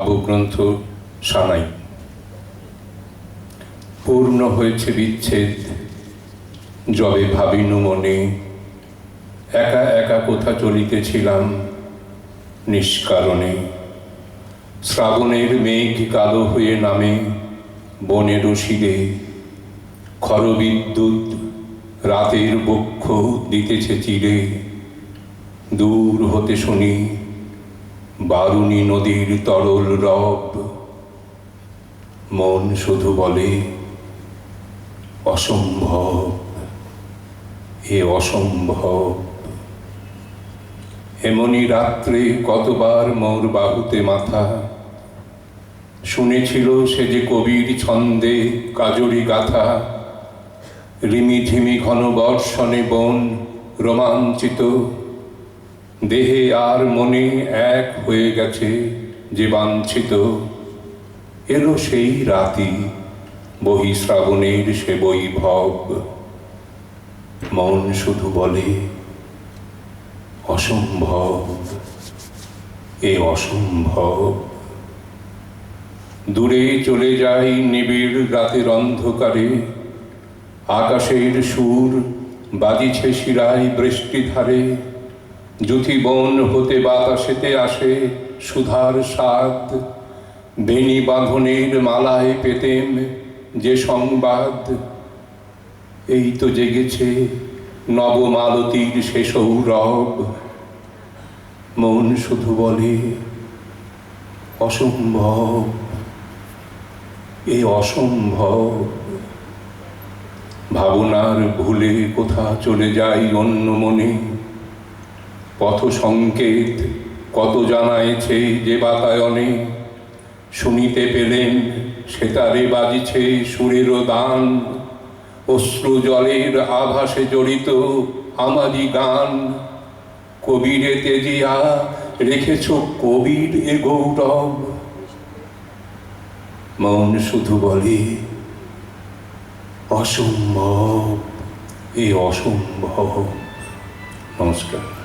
কাব্যগ্রন্থ সানাই পূর্ণ হয়েছে বিচ্ছেদ যবে ভাবিনু মনে, একা একা কোথা চলিতেছিলাম নিষ্কারণে। শ্রাবণের মেঘ কালো হয়ে নামে বনের শিরে, খরবিদ্যুৎ রাতের বক্ষ দিতেছে চিরে। দূর হতে শুনি বারুণী নদীর তরল রব। মন শুধু বলে, অসম্ভব, এ অসম্ভব। এমনি রাত্রে কতবার মোর বাহুতে মাথা। শুনেছিল সে যে কবির ছন্দে কাজরি গাথা। রিমি ঝিমি ঘন বর্ষণে বন রোমাঞ্চিত। দেহে আর মনে এক হয়ে গেছে যে বাঞ্ছিত। এলো সেই রাতি বহি শ্রাবণের সে বৈভব। মন শুধু বলে, অসম্ভব, এ অসম্ভব। দূরে চলে যাই নিবিড় রাতের অন্ধকারে। আকাশের সুর বাজিছে শিরায় বৃষ্টিধারে। জুথি বন হতে বাতাসেতে আসে সুধার স্বাদ। বেনি বাঁধনের মালায় পেতেম যে সংবাদ। এই তো জেগেছে নবমালতীর সে সৌরভ। মন শুধু বলে, অসম্ভব, এ অসম্ভব। ভাবনার ভুলে কোথা চলে যাই অন্য মনে। পথ সংকেত, কত জানাইছে যে বাতায়নে। শুনিতে পেলেন, সেতারে বাজিছে সুরেরও দান। অশ্রু জলের আভাসে জড়িত আমারই গান। কবিরে তেজিয়া রেখেছ কবির এ গৌরব। মন শুধু বলে, অসম্ভব, এ অসম্ভব। নমস্কার।